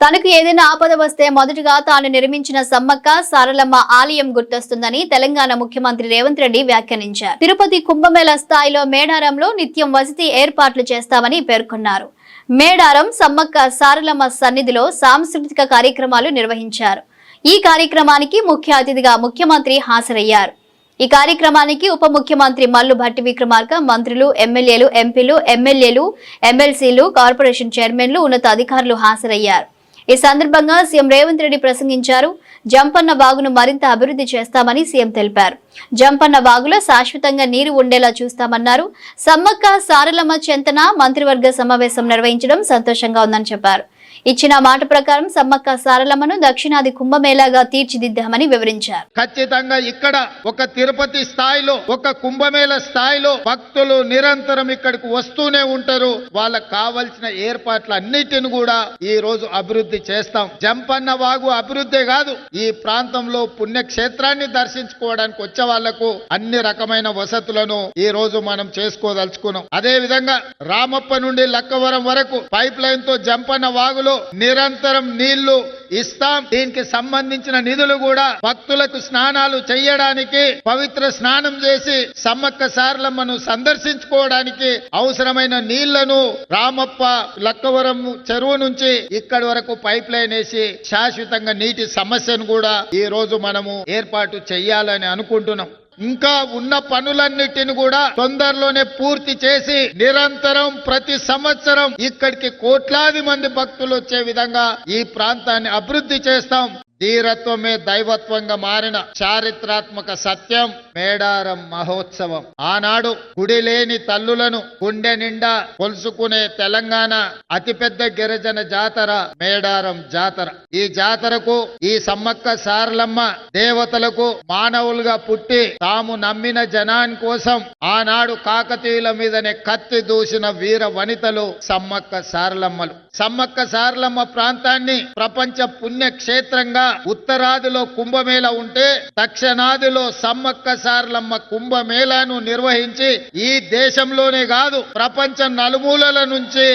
తనకు ఏదైనా ఆపద వస్తే మొదటగా తాను నిర్మించిన సమ్మక్క సారలమ్మ ఆలయం గుర్తొస్తుందని తెలంగాణ ముఖ్యమంత్రి రేవంత్ రెడ్డి వ్యాఖ్యానించారు. తిరుపతి కుంభమేళ స్థాయిలో మేడారంలో నిత్యం వసతి ఏర్పాట్లు చేస్తామని పేర్కొన్నారు. మేడారం సమ్మక్క సారలమ్మ సన్నిధిలో సాంస్కృతిక కార్యక్రమాలు నిర్వహించారు. ఈ కార్యక్రమానికి ముఖ్య అతిథిగా ముఖ్యమంత్రి హాజరయ్యారు. ఈ కార్యక్రమానికి ఉప ముఖ్యమంత్రి మల్లు భట్టి విక్రమార్క మంత్రులు ఎమ్మెల్యేలు ఎంపీలు ఎమ్మెల్యేలు ఎమ్మెల్సీలు కార్పొరేషన్ చైర్మన్లు ఉన్నత అధికారులు హాజరయ్యారు. ఈ సందర్భంగా సీఎం రేవంత్ రెడ్డి ప్రసంగించారు. జంపన్న బాగును మరింత అభివృద్ధి చేస్తామని సీఎం తెలిపారు. జంపన్న బాగులో శాశ్వతంగా నీరు ఉండేలా చూస్తామన్నారు. సమ్మక్క సారలమ్మ చెంతన మంత్రివర్గ సమావేశం నిర్వహించడం సంతోషంగా ఉందని చెప్పారు. ఇచ్చిన మాట ప్రకారం సమ్మక్క సారలమ్మను దక్షిణాది కుంభమేళాగా తీర్చిదిద్దామని వివరించారు. ఖచ్చితంగా ఇక్కడ ఒక తిరుపతి స్థాయిలో ఒక కుంభమేళ స్థాయిలో భక్తులు నిరంతరం ఇక్కడికి వస్తూనే ఉంటారు. వాళ్ళకు కావలసిన ఏర్పాట్లన్నిటిని కూడా ఈ రోజు అభివృద్ధి చేస్తాం. జంపన్న వాగు అభివృద్ధి కాదు ఈ ప్రాంతంలో పుణ్యక్షేత్రాన్ని దర్శించుకోవడానికి వచ్చే వాళ్ళకు అన్ని రకమైన వసతులను ఈ రోజు మనం చేసుకోదలుచుకున్నాం. అదే విధంగా రామప్ప నుండి లక్కవరం వరకు పైప్ లైన్తో జంపన్న వాగులో నిరంతరం నీళ్ళు ఇస్తాం. దీనికి సంబంధించిన నిధులు కూడా భక్తులకు స్నానాలు చేయడానికి పవిత్ర స్నానం చేసి సమ్మక్క సార్లమ్మను సందర్శించుకోవడానికి అవసరమైన నీళ్ళను రామప్ప లక్కవరం చెరువు నుంచి ఇక్కడి వరకు పైప్ లైన్ వేసి శాశ్వతంగా నీటి సమస్యను కూడా ఈ రోజు మనము ఏర్పాటు చేయాలని అనుకుంటున్నాం. ఇంకా ఉన్న పనులన్నిటిని కూడా తొందరలోనే పూర్తి చేసి నిరంతరం ప్రతి సంవత్సరం ఇక్కడికి కోట్లాది మంది భక్తులు వచ్చే విధంగా ఈ ప్రాంతాన్ని అభివృద్ధి చేస్తాం. ధీరత్వమే దైవత్వంగా మారిన చారిత్రాత్మక సత్యం మేడారం మహోత్సవం. ఆనాడు గుడి లేని తల్లులను గుండె నిండా కొలుసుకునే తెలంగాణ అతిపెద్ద గిరిజన జాతర మేడారం జాతర. ఈ జాతరకు ఈ సమ్మక్క సారలమ్మ దేవతలకు మానవులుగా పుట్టి తాము నమ్మిన జనాని కోసం ఆనాడు కాకతీయుల మీదనే కత్తి దూసిన వీర వనితలు సమ్మక్క సారలమ్మలు. సమ్మక్క సారలమ్మ ప్రాంతాన్ని ప్రపంచ పుణ్యక్షేత్రంగా ఉత్తరాదిలో కుంభమేళ ఉంటే దక్షిణాదిలో సమ్మక్క సారలమ్మ కుంభమేళాను నిర్వహించి ఈ దేశంలోనే కాదు ప్రపంచ నలుమూలల నుంచి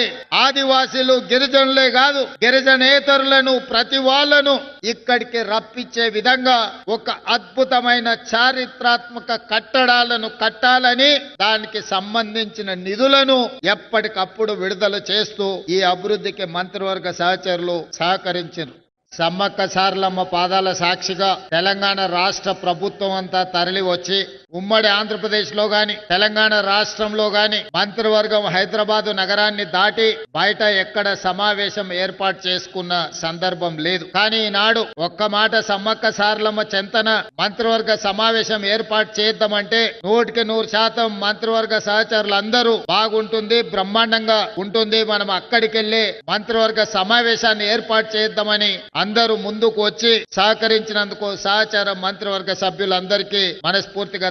ఆదివాసీలు గిరిజనులే కాదు గిరిజనేతరులను ప్రతి వాళ్ళను ఇక్కడికి రప్పించే విధంగా ఒక అద్భుతమైన చారిత్రాత్మక కట్టడాలను కట్టాలని దానికి సంబంధించిన నిధులను ఎప్పటికప్పుడు విడుదల చేస్తూ ఈ అభివృద్ధికి మంత్రివర్గ సహచరులు సహకరించారు సమ్మక్క సార్లమ్మ పాదాల సాక్షిగా తెలంగాణ రాష్ట్ర ప్రభుత్వం అంతా తరలి వచ్చి ఉమ్మడి ఆంధ్రప్రదేశ్లో గాని తెలంగాణ రాష్ట్రంలో గాని మంత్రివర్గం హైదరాబాదు నగరాన్ని దాటి బయట ఎక్కడ సమావేశం ఏర్పాటు చేసుకున్న సందర్భం లేదు. కానీ ఈనాడు ఒక్క మాట సమ్మక్క సారలమ్మ చెంతన మంత్రివర్గ సమావేశం ఏర్పాటు చేద్దామంటే నూటికి నూరు శాతం మంత్రివర్గ సహచరులు అందరూ బాగుంటుంది బ్రహ్మాండంగా ఉంటుంది. మనం అక్కడికి వెళ్ళి మంత్రివర్గ సమావేశాన్ని ఏర్పాటు చేద్దామని అందరూ ముందుకు వచ్చి సహకరించినందుకు సహచార మంత్రివర్గ సభ్యులందరికీ మనస్ఫూర్తిగా